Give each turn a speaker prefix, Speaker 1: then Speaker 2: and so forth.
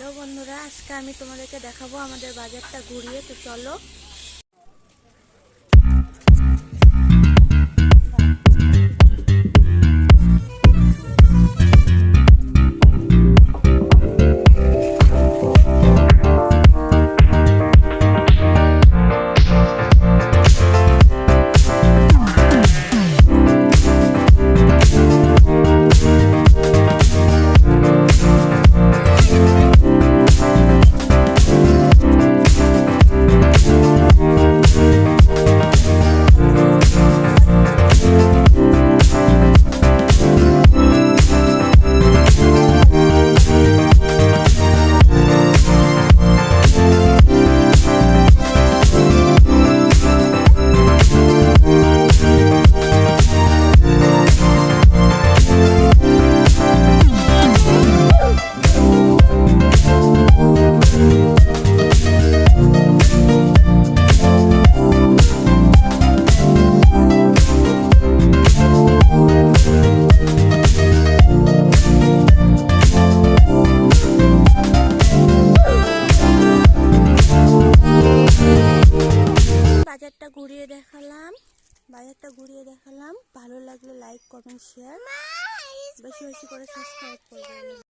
Speaker 1: Hello বন্ধুরা আজকে আমি তোমাদেরকে দেখাবো আমাদের বাজারটা ঘুরিয়ে। তো চলো বাজারটা ঘুরিয়ে দেখালাম। বাজারটা ঘুরিয়ে দেখালাম। ভালো লাগলে লাইক কমেন্ট শেয়ার বেশি বেশি করে সাবস্ক্রাইব করবেন।